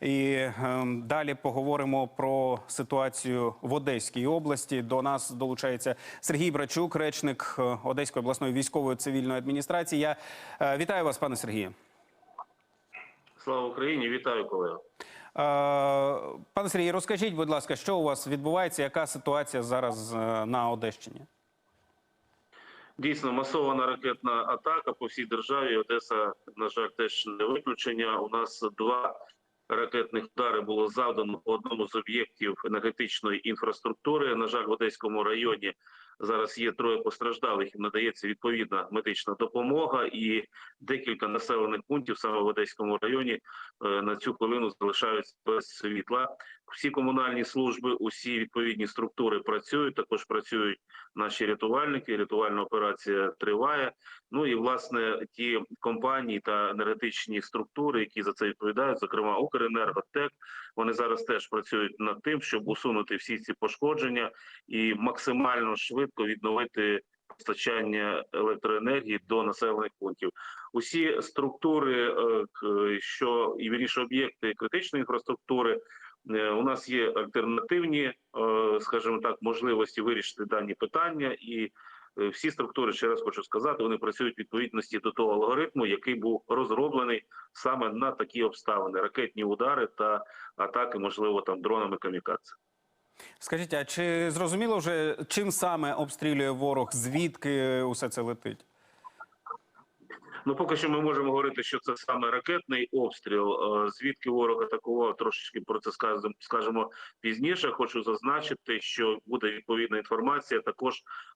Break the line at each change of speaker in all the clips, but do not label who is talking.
І ем, далі поговоримо про ситуацію в Одеській області. До нас долучається Сергій Брачук, речник е, Одеської обласної військової цивільної адміністрації. Я е, вітаю вас, пане Сергію.
Слава Україні, вітаю колеги.
Е, Пане Сергій, розкажіть, будь ласка, що у вас відбувається? Яка ситуація зараз на Одещині?
Дійсно, масована ракетна атака по всій державі. Одеса, на жаль, теж не виключення. У нас два ракетних удари було завдано по одному з об'єктів енергетичної інфраструктури. На жаль, в Одеському районі зараз є троє постраждалих. Їм надається відповідна медична допомога, і декілька населених пунктів саме в Одеському районі е, на цю хвилину залишаються без світла. Всі комунальні служби, усі відповідні структури працюють. Також працюють наші рятувальники. Рятувальна операція триває. Ну і власне ті компанії та енергетичні структури, які за це відповідають, зокрема Укренерго, ТЕК, вони зараз теж працюють над тим, щоб усунути всі ці пошкодження і максимально швидко відновити постачання електроенергії до населених пунктів. Усі структури, е, що і вірніше об'єкти критичної інфраструктури. Е, У нас є альтернативні, е, скажімо так, можливості вирішити дані питання, і всі структури, ще раз хочу сказати, вони працюють відповідності до того алгоритму, який був розроблений саме на такі обставини: ракетні удари та атаки, можливо, там дронами камікадзе.
Скажіть, а чи зрозуміло вже чим саме обстрілює ворог? Звідки усе це летить?
Ну, поки що ми можемо говорити, що це саме ракетний обстріл. Е, Звідки ворог атакував, трошечки про це скажемо, пізніше. Хочу зазначити, що буде відповідна інформація також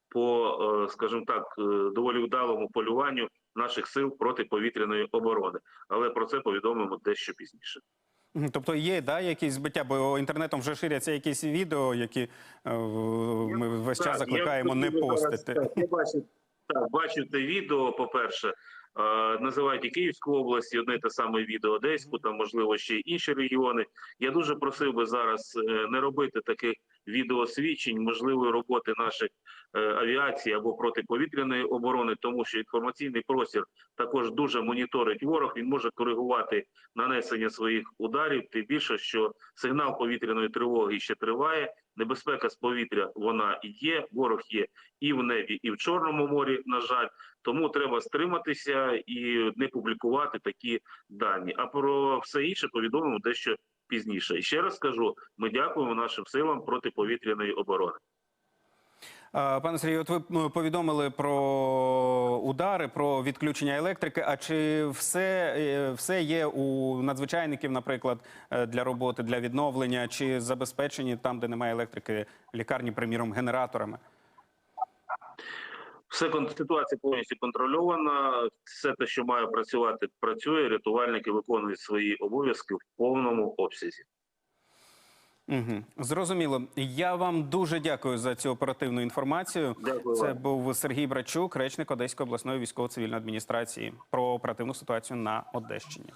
по, е, скажімо так, е, доволі вдалому полюванню наших сил протиповітряної оборони. Але про це повідомимо дещо пізніше.
Тобто є да, якісь збиття, бо інтернетом вже ширяться якісь відео, які ми весь час закликаємо не постити.
так, так, відео, по-перше. Е, називають і Київську область, і одне те саме відео Одеську, там можливо ще й інші регіони. Я дуже просив би зараз е, не робити таких відеосвідчень можливої роботи наших е, авіації або протиповітряної оборони, тому що інформаційний простір також дуже моніторить ворог. Він може коригувати нанесення своїх ударів. Тим більше, що сигнал повітряної тривоги ще триває. Небезпека з повітря вона є. Ворог є і в небі, і в Чорному морі. На жаль, тому треба стриматися і не публікувати такі дані. А про все інше повідомимо дещо пізніше. І ще раз скажу: ми дякуємо нашим силам протиповітряної оборони.
Пане Сергію, от ви повідомили про удари, про відключення електрики. А чи все, е, все є у надзвичайників, наприклад, е, для роботи, для відновлення, чи забезпечені там, де немає електрики, лікарні, приміром, генераторами?
Все ситуація повністю контрольована. Все те, що має працювати, працює. Рятувальники виконують свої обов'язки в повному обсязі.
Угу. Зрозуміло. Я вам дуже дякую за цю оперативну інформацію.
Дякую
Це
вам.
був Сергій Брачук, речник Одеської обласної військово-цивільної адміністрації, про оперативну ситуацію на Одещині.